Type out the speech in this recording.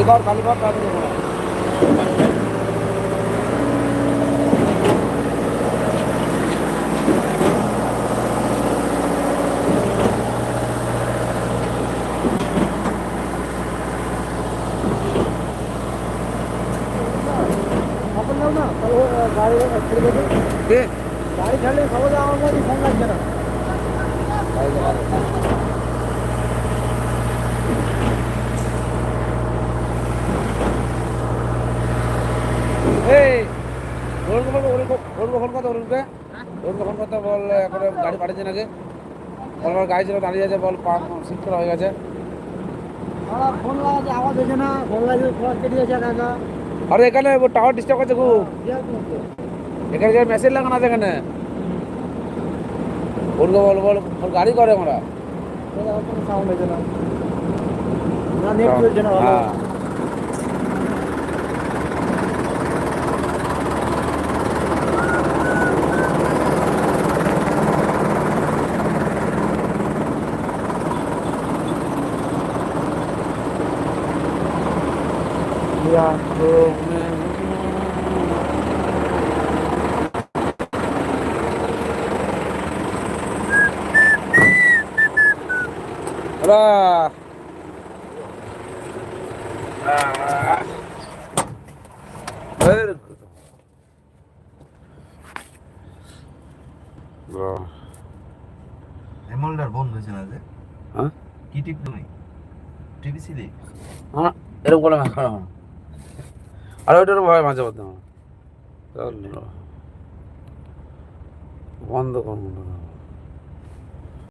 কালীঘর কালীঘর গাড়ি গাড়ি ছাড়লে দাও আমার ফোন লাগছে না। অরুণকে বলব অরুণকে অরুণকে ফোন করতে অরুণকে অরুণকে ফোন করতে বল এখন গাড়ি পাঠিয়েছে নাকি? বল গাড়ি ছিল দাঁড়িয়ে আছে বল সিট করা হয়ে গেছে। আমরা ফোন লাগাতে আওয়াজ হয়েছে না। ফোন লাগিয়ে ফোন কেটে গেছে আরে এখানে টাওয়ার ডিস্টার্ব করছে খুব? এখানে মেসেজ লাগানো আছে এখানে। বল বল গাড়ি করে আমরা। ওই দেখো কোনো সাউন্ড হয়েছে না। না নেট চলছে না Hola. Very good. বাহ। বন্ধ হয়েছে না যে হ্যাঁ? কি টিপ তুমি টিভি সিলি হ্যাঁ, এরকম করে না। আর ওইটারও ভয় মাঝে মধ্যে আমার। বন্ধ করুন